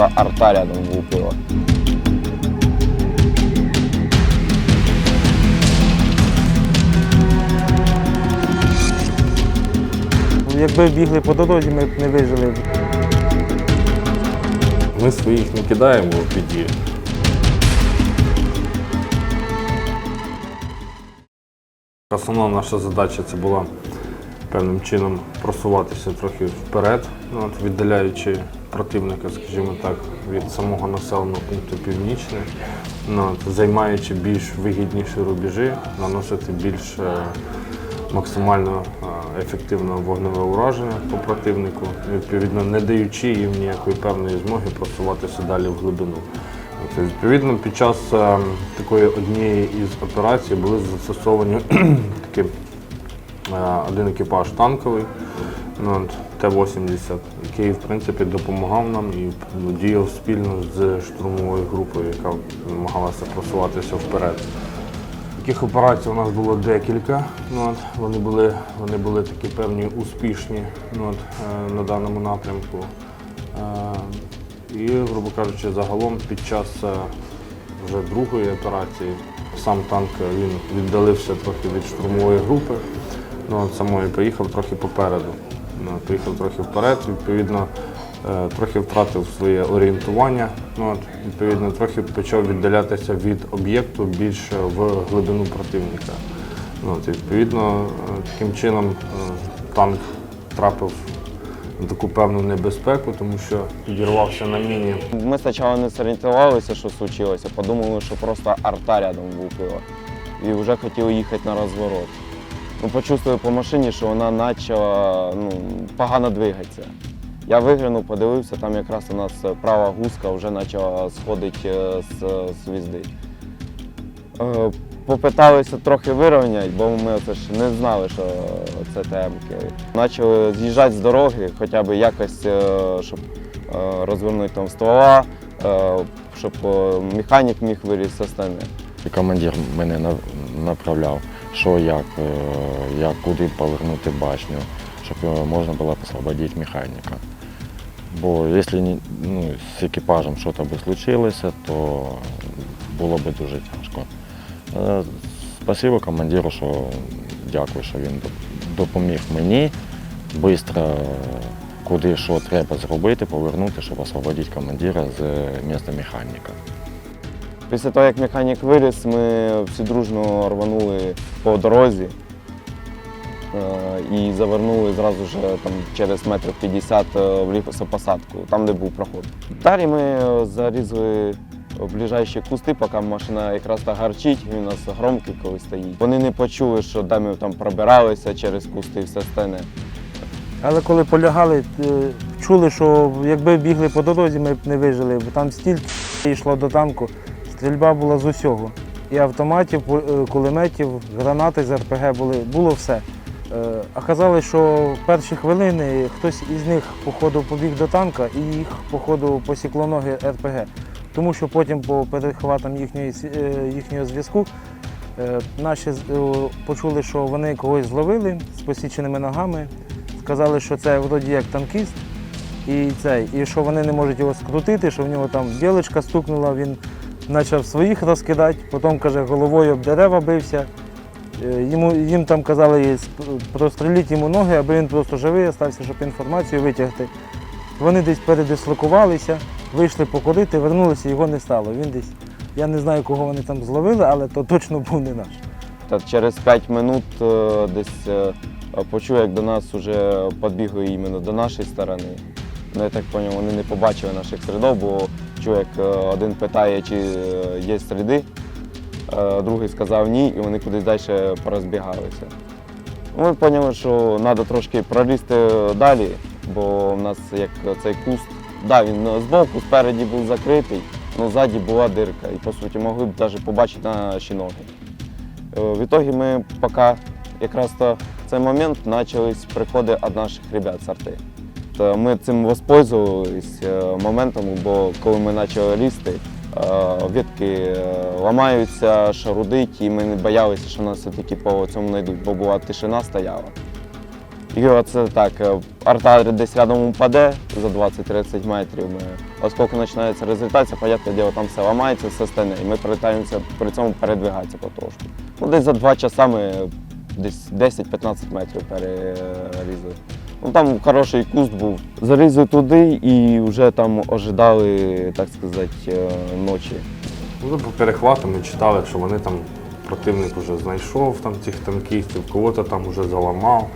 просто арта рядом влупила. Якби бігли по дорозі, ми б не вижили. Ми своїх не кидаємо в біді. Основна наша задача це була певним чином просуватися трохи вперед, ну, от, віддаляючи противника, скажімо так, від самого населеного пункту північне, ну, от, займаючи більш вигідніші рубежі, наносити більш е, максимально е, ефективне вогневе ураження по противнику, відповідно не даючи їм ніякої певної змоги просуватися далі в глибину. От, відповідно, під час е, такої однієї із операцій були застосовані такі один екіпаж танковий ну, Т-80, який в принципі допомагав нам і ну, діяв спільно з штурмовою групою, яка намагалася просуватися вперед. Таких операцій у нас було декілька. Ну, вони, були, вони були такі певні успішні е, на даному напрямку. Е, і, грубо кажучи, загалом під час е, вже другої операції сам танк е, він віддалився трохи від штурмової групи. Ну, от самої поїхав трохи попереду. Ну, поїхав трохи вперед, відповідно, е, трохи втратив своє орієнтування. Ну, от, відповідно, трохи почав віддалятися від об'єкту більше в глибину противника. Ну, от, відповідно, е, таким чином е, танк трапив на таку певну небезпеку, тому що підірвався на міні. Ми спочатку не зорієнтувалися, що случилося, подумали, що просто арта рядом влупила. І вже хотіли їхати на розворот. Ну, почувствували по машині, що вона почала ну, погано двигатися. Я виглянув, подивився, там якраз у нас права гуска вже почала сходити е, з, з візди. Е, Попиталися трохи вирівняти, бо ми це ж не знали, що це темки. Почали з'їжджати з дороги, хоча б якось, е, щоб розвернути там ствола, щоб механік міг вилізти остальне. І командир мене направляв, що як, е, як куди повернути башню, щоб е, можна було освободити механіка. Бо якщо ну, з екіпажем щось би случилося, то було б дуже тяжко. Е, Спасибо командиру, що дякую, що він допоміг мені швидко, куди що треба зробити, повернути, щоб освободити командира з міста механіка. Після того, як механік виліз, ми всі дружно рванули по дорозі е, і завернули зразу ж там, через метрів 50 е, в лісопосадку, там, де був проход. Далі ми е, зарізали ближайші кусти, поки машина якраз так гарчить, він у нас громкий коли стоїть. Вони не почули, що де ми там пробиралися через кусти і все стане. Але коли полягали, е, чули, що якби бігли по дорозі, ми б не вижили, бо там стільки йшло до танку, стрільба була з усього. І автоматів, е, кулеметів, гранати з РПГ були, було все. Е, А казали, що в перші хвилини хтось із них, походу, побіг до танка і їх, походу, посікло ноги РПГ. Тому що потім по перехватам їхньої, е, їхнього зв'язку наші почули, що вони когось зловили з посіченими ногами. Сказали, що це вроді як танкіст, і цей, і що вони не можуть його скрутити, що в нього там білочка стукнула, він почав своїх розкидати, потім каже, головою об дерева бився. Е, Йому, їм там казали простреліть йому ноги, аби він просто живий остався, щоб інформацію витягти. Вони десь передислокувалися, вийшли покурити, вернулися, його не стало. Він десь, я не знаю, кого вони там зловили, але то точно був не наш. Та через 5 минут е, десь е, почув, як до нас вже підбігли іменно до нашої сторони. Ну, я так зрозумів, вони не побачили наших слідів, бо як е, один питає, чи е, є сліди, е, другий сказав ні, і вони кудись далі порозбігалися. Ми зрозуміли, що треба трошки пролізти далі, бо в нас як цей куст, да, він збоку, спереді був закритий, але ззаді була дирка. І по суті могли б навіть побачити наші ноги. В итоге ми поки якраз в цей момент почались приходи від наших ребят з арти. То ми цим воспользувались е, моментом, бо коли ми почали лізти, е, ветки е, ламаються, шарудить, і ми не боялися, що нас все-таки по цьому знайдуть, бо була тишина стояла. І оце так, арта десь рядом упаде за 20-30 метрів. Оскільки починається результація, понятне діло, там все ламається, все стане, і ми перетаємося при цьому передвигатися потрошку. Ну, десь за два часа ми десь 10-15 метрів перерізали. Ну там хороший куст був. Залізли туди і вже там ожидали, так сказати, е, ночі. Ну, по перехватам ми читали, що вони там противник вже знайшов там цих танкістів, кого-то там вже заламав.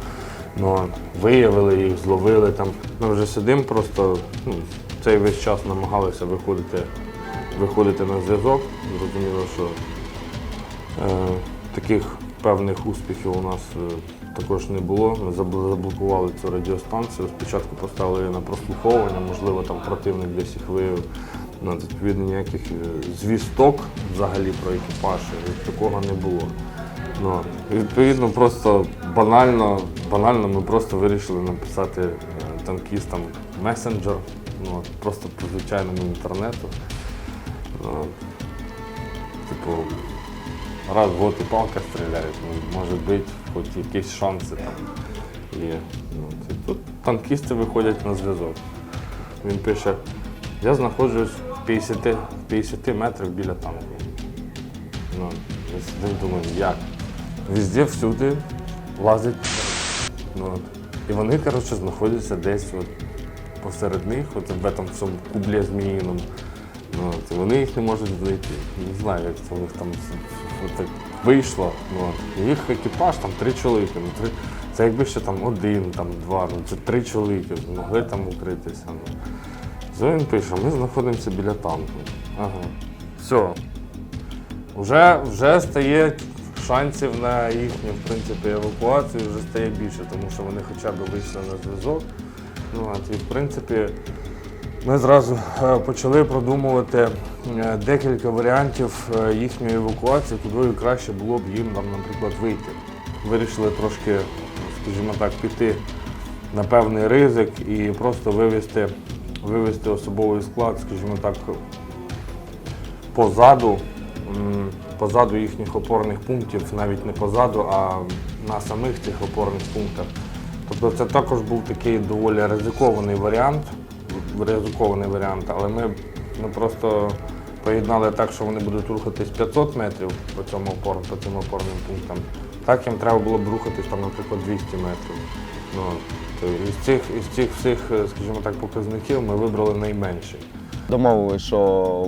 Ну, виявили їх, зловили там. Ми вже сидимо просто ну, цей весь час намагалися виходити, виходити на зв'язок. Зрозуміло, що е, таких певних успіхів у нас е, також не було. Ми заблокували цю радіостанцію. Спочатку поставили її на прослуховування, можливо, там противник десь їх виявив. Ну, от, відповідно, ніяких е, звісток взагалі про екіпаж такого не було. Ну, відповідно, просто банально, банально ми просто вирішили написати е, танкістам месенджер, ну, просто по звичайному інтернету. Ну, типу, раз в год і палка стріляють, ну, може бути, хоч якісь шанси там є. Ну, тут танкісти виходять на зв'язок. Він пише, я знаходжусь в 50, 50 метрах біля танку. Ну, я сидим, думаю, як? Везде всюди лазить. Ну. І вони, коротше, знаходяться десь от посеред них, от в этом всьому кублі зміїному. Ну. І вони їх не можуть знайти. Не знаю, як це у них там так вийшло. Ну, їх екіпаж там три чоловіки. Ну, три... Це якби ще там один, там два, ну це три чоловіки могли там укритися. Ну. Він пише, ми знаходимося біля танку. Ага. Все. Вже, вже стає шансів на їхню в принципі, евакуацію вже стає більше, тому що вони хоча б вийшли на зв'язок. Ну, от, і, в принципі, ми зразу е, почали продумувати е, декілька варіантів е, їхньої евакуації, куди краще було б їм, наприклад, вийти. Вирішили трошки, скажімо так, піти на певний ризик і просто вивести, вивести особовий склад, скажімо так, позаду, позаду їхніх опорних пунктів, навіть не позаду, а на самих цих опорних пунктах. Тобто це також був такий доволі ризикований варіант, ризикований варіант, але ми, ми просто поєднали так, що вони будуть рухатись 500 метрів по цьому опор, по цим опорним пунктам. Так їм треба було б рухатись там, наприклад, 200 метрів. Ну, із цих, із цих всіх, е, скажімо так, показників ми вибрали найменший. Домовились, що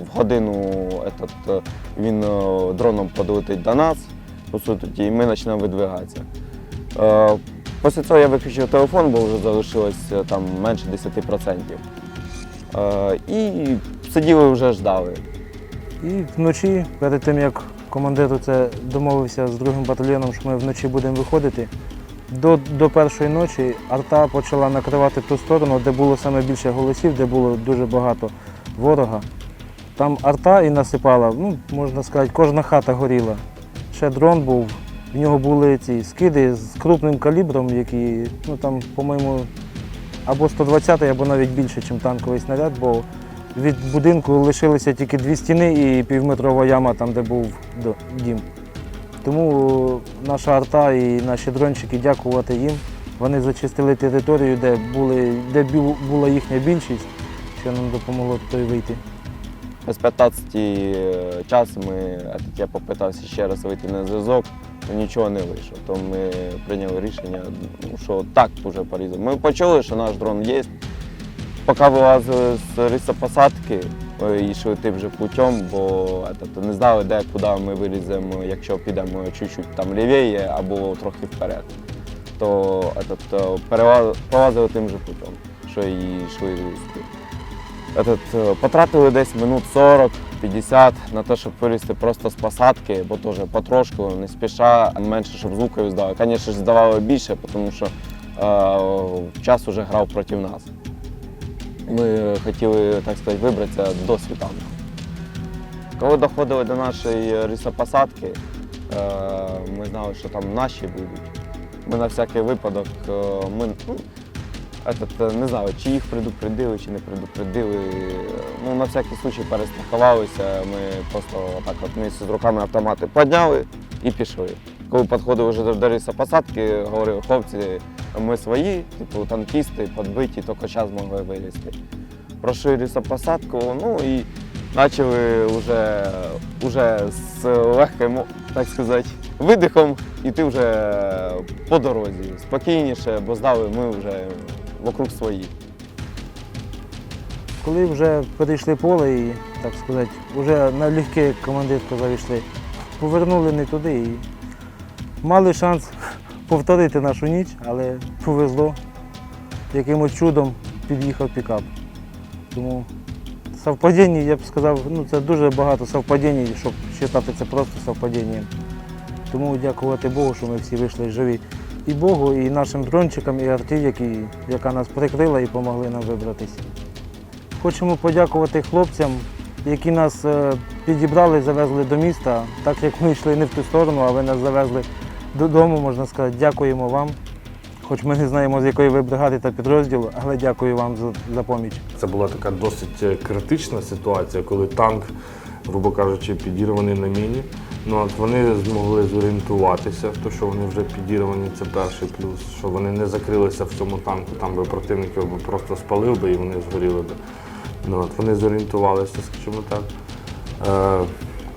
в годину этот, е, він е, дроном підлетить до нас, по суті, і ми почнемо видвигатися. Після цього я виключив телефон, бо вже залишилось там менше 10%. Е, І сиділи вже ждали. І вночі, перед тим як командир це домовився з другим батальйоном, що ми вночі будемо виходити, до, до першої ночі арта почала накривати ту сторону, де було саме більше голосів, де було дуже багато ворога. Там арта і насипала, ну, можна сказати, кожна хата горіла. Ще дрон був, в нього були ці скиди з крупним калібром, які, ну там, по-моєму, або 120, або навіть більше, ніж танковий снаряд, бо від будинку лишилися тільки дві стіни і півметрова яма там, де був дім. Тому наша арта і наші дрончики, дякувати їм. Вони зачистили територію, де, були, де була їхня більшість, що нам допомогло туди вийти. З 15 часу ми, я попитався ще раз вийти на зв'язок, нічого не вийшло. То ми прийняли рішення, що так вже порізали. Ми почули, що наш дрон є. Поки вилазили з рисопосадки, е, йшли тим же путем, бо этот, не знали, де, куди ми виліземо, якщо підемо чуть-чуть там лівіє або трохи вперед. То этот, е, пролазили тим же путем, що і йшли. Этот, е, потратили десь минут 40-50 на те, щоб вилізти просто з посадки, бо теж потрошку, не спіша, менше, щоб звуків здали. Звісно здавали більше, тому що е, час вже грав проти нас. Ми хотіли, так сказати, вибратися до світанку. Коли доходили до нашої рисопосадки, е, ми знали, що там наші будуть. Ми на всякий випадок, е, ми ну, этот, не знаю, чи їх предупредили, чи не предупредили. Ну, на всякий случай перестрахувалися. Ми просто так от місце з руками автомати підняли і пішли. Коли підходили вже до рисопосадки, говорили, хлопці, ми свої, типу танкісти, підбиті, тільки час могли вилізти. прошли лісопосадку, ну і почали вже, вже з легким, так сказати, видихом іти вже по дорозі. Спокійніше, бо знали ми вже вокруг своїх. Коли вже перейшли поле і, так сказати, вже на легке, як командир сказав, йшли, повернули не туди і мали шанс повторити нашу ніч, але повезло. Якимось чудом під'їхав пікап. Тому совпадінь, я б сказав, ну це дуже багато совпадінь, щоб вважати це просто совпадінням. Тому дякувати Богу, що ми всі вийшли живі. І Богу, і нашим дрончикам, і арті, які, яка нас прикрила і допомогли нам вибратися. Хочемо подякувати хлопцям, які нас е, підібрали, завезли до міста, так як ми йшли не в ту сторону, а ви нас завезли додому, можна сказати. Дякуємо вам. Хоч ми не знаємо, з якої ви бригади та підрозділу, але дякую вам за, за поміч. Це була така досить е, критична ситуація, коли танк, грубо кажучи, підірваний на міні. Ну, от вони змогли зорієнтуватися, то що вони вже підірвані, це перший плюс, що вони не закрилися в цьому танку, там би противник його просто спалив би і вони згоріли би. Ну, от, вони зорієнтувалися, скажімо так. Е,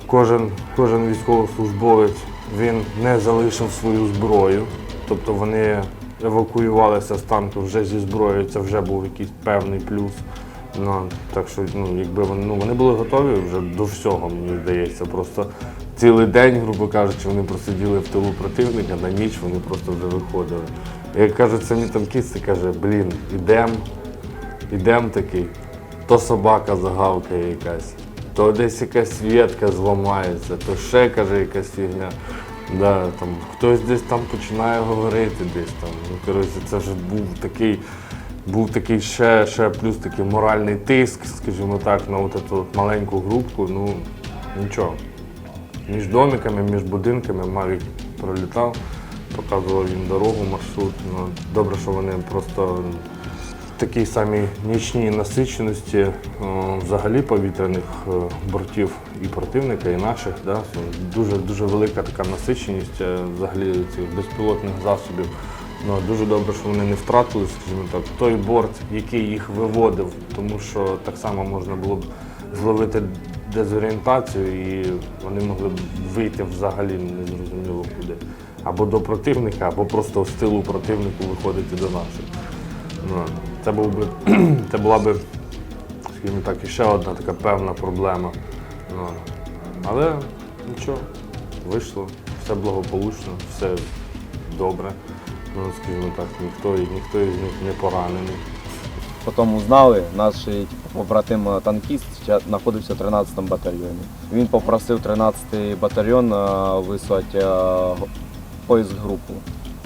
кожен, кожен військовослужбовець він не залишив свою зброю, тобто вони евакуювалися з танку вже зі зброєю, це вже був якийсь певний плюс. Ну, так що ну, якби вони, ну, вони були готові вже до всього, мені здається. Просто цілий день, грубо кажучи, вони просиділи в тилу противника, на ніч вони просто вже виходили. Як кажуть самі танкісти, каже, блін, ідем, ідем такий, то собака загавкає якась, то десь якась ветка зламається, то ще каже якась фігня. Да, там, хтось десь там починає говорити десь там. Ну, коротше, це вже був такий, був такий ще, ще плюс такий моральний тиск, скажімо так, на от цю от маленьку групку. Ну, нічого. Між домиками, між будинками Мавік пролітав, показував їм дорогу, маршрут. Ну, добре, що вони просто в такій самій нічній насиченості взагалі повітряних е, бортів і противника, і наших. Да, дуже, дуже велика така насиченість е, взагалі цих безпілотних засобів. Ну, дуже добре, що вони не втратили, скажімо так, той борт, який їх виводив, тому що так само можна було б зловити дезорієнтацію і вони могли б вийти взагалі незрозуміло куди. Або до противника, або просто з тилу противнику виходити до наших. Ну, це, був би, це була би, скажімо так, іще одна така певна проблема. Ну, але нічого, вийшло, все благополучно, все добре. Ну, скажімо так, ніхто, ніхто із них не поранений. Потім узнали, наш побратим е, танкіст знаходився в 13 батальйоні. Він попросив 13-й батальйон е, вислати е, поїзд групу.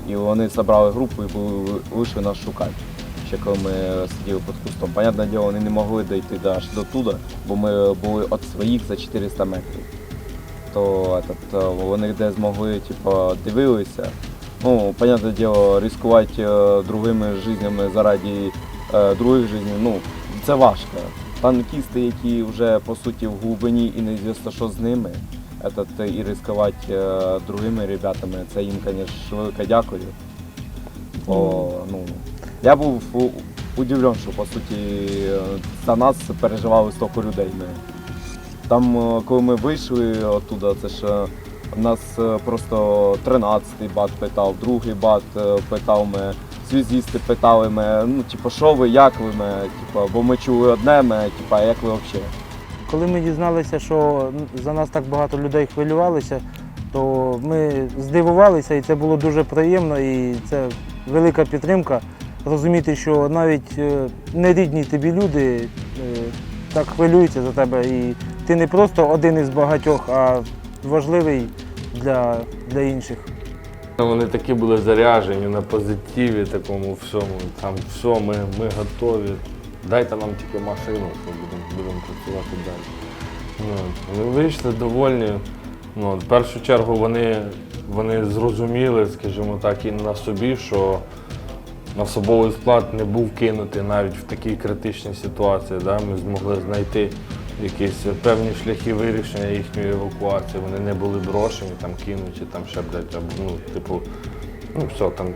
І вони зібрали групу і вийшли нас шукати. Ще коли ми сиділи під кустом. Понятне діло, вони не могли дійти аж до туди, бо ми були від своїх за 400 метрів. То вони де змогли, типу, дивилися. Ну, понятне діло, ризикувати е, другими життями заради е, других життів, ну, це важко. Танкісти, які вже по суті в глибині і неізвісно, що з ними, этот, і ризикувати е, другими ребятами, це їм, звісно, велике дякую. Бо, ну, я був удивлен, що по суті за нас переживали стільки людей. Там, коли ми вийшли оттуда, це ж е, нас е, просто 13-й бат питав, другий бат е, питав мене, связісти питали мене, ну, типу, що ви, як ви мене, типу, бо ми чули одне мене, типу, як ви взагалі? Коли ми дізналися, що за нас так багато людей хвилювалися, то ми здивувалися, і це було дуже приємно, і це велика підтримка. Розуміти, що навіть е, нерідні тобі люди так хвилюються за тебе. І ти не просто один із багатьох, а важливий для, для інших. Вони такі були заряжені на позитиві, такому всьому. Там все, ми, ми готові. Дайте нам тільки машину, ми будемо, будемо працювати далі. Ну, вони вийшли довольні. Ну, в першу чергу вони, вони зрозуміли, скажімо так, і на собі, що особовий склад не був кинутий навіть в такій критичній ситуації. Да? Ми змогли знайти якісь певні шляхи вирішення їхньої евакуації. Вони не були брошені, там кинуті, там ще блядь, або, ну, типу, ну все, там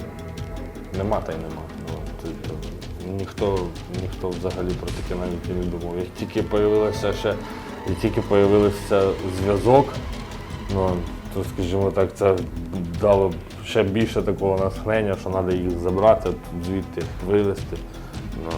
нема та й нема. Ну, це- ніхто, ніхто взагалі про таке навіть не думав. Як тільки появилося ще, як тільки появився зв'язок, ну, то, скажімо так, це дало ще більше такого натхнення, що треба їх забрати, звідти вивезти. Ну,